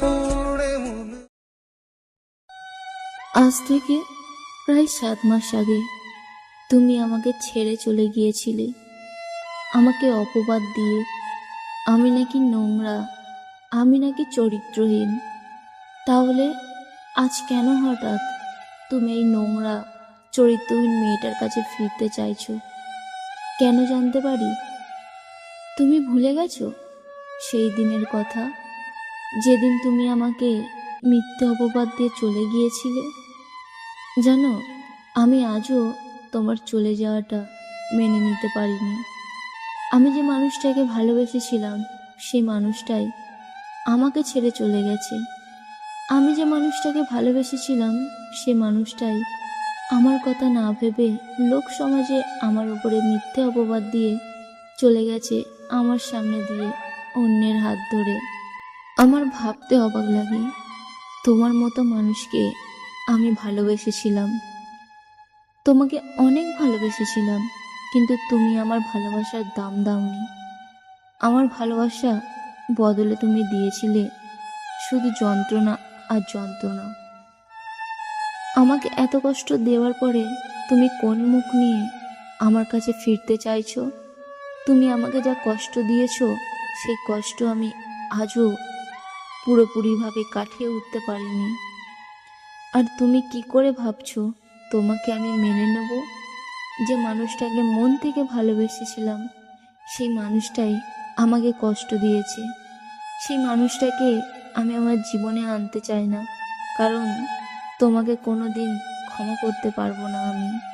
পুড়ে মনে। আজ থেকে প্রায় সাত মাস আগে তুমি আমাকে ছেড়ে চলে গিয়েছিলে। আমাকে অপবাদ দিয়ে আমি নাকি নোংরা, আমি নাকি চরিত্রহীন। তাহলে আজ কেন হঠাৎ তুমি এই নোংরা, চরিত্রহীন মেয়েটার কাছে ফিরতে চাইছো? কেন জানতে পারি? তুমি ভুলে গেছো সেই দিনের কথা? যেদিন তুমি আমাকে মিথ্যে অপবাদ দিয়ে চলে গিয়েছিলে, জানো, আমি আজও তোমার চলে যাওয়াটা মেনে নিতে পারিনি। আমি যে মানুষটাকে ভালোবেসেছিলাম, সেই মানুষটাই আমাকে ছেড়ে চলে গেছে। আমি যে মানুষটাকে ভালোবেসেছিলাম সে মানুষটাই আমার কথা না ভেবে লোক সমাজে আমার উপরে মিথ্যে অপবাদ দিয়ে চলে গেছে আমার সামনে দিয়ে অন্যের হাত ধরে। আমার ভাবতে অবাক লাগে। তোমার মতো মানুষকে আমি ভালোবেসেছিলাম। তোমাকে অনেক ভালোবেসেছিলাম, কিন্তু তুমি আমার ভালোবাসার দাম দাওনি। আমার ভালোবাসা বদলে তুমি দিয়েছিলে শুধু যন্ত্রণা আর যন্ত্রণা। আমাকে এত কষ্ট দেওয়ার পরে তুমি কোন মুখ নিয়ে আমার কাছে ফিরতে চাইছো? তুমি আমাকে যা কষ্ট দিয়েছ, সেই কষ্ট আমি আজও পুরোপুরিভাবে কাটিয়ে উঠতে পারিনি। আর তুমি কি করে ভাবছ, তোমাকে আমি মেনে নেব? যে মানুষটাকে মন থেকে ভালোবেসেছিলাম, সেই মানুষটাই আমাকে কষ্ট দিয়েছে। সেই মানুষটাকে আমি আমার জীবনে আনতে চাই না, কারণ তোমাকে কোনো দিন ক্ষমা করতে পারব না আমি।